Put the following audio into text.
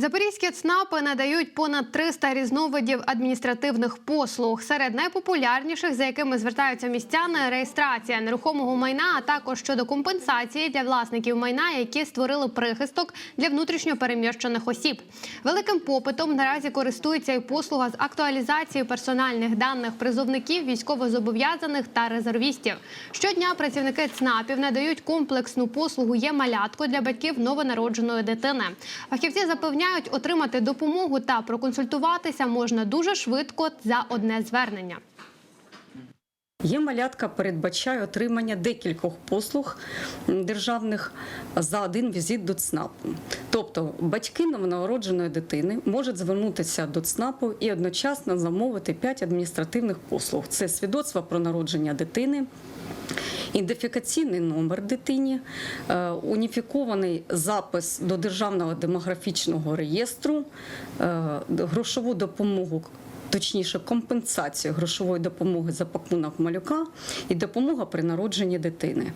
Запорізькі ЦНАПи надають понад 300 різновидів адміністративних послуг. Серед найпопулярніших, за якими звертаються містяни, реєстрація нерухомого майна, а також щодо компенсації для власників майна, які створили прихисток для внутрішньо переміщених осіб. Великим попитом наразі користується і послуга з актуалізації персональних даних призовників, військовозобов'язаних та резервістів. Щодня працівники ЦНАПів надають комплексну послугу є малятко для батьків новонародженої дитини. Фахівці запевняють, отримати допомогу та проконсультуватися можна дуже швидко за одне звернення. Є малятка передбачає отримання декількох послуг державних за один візит до ЦНАПу. Тобто батьки новонародженої дитини можуть звернутися до ЦНАПу і одночасно замовити 5 адміністративних послуг: це свідоцтво про народження дитини. Ідентифікаційний номер дитині, е, уніфікований запис до державного демографічного реєстру, е, грошову допомогу точніше компенсацію грошової допомоги за пакунок малюка і допомога при народженні дитини.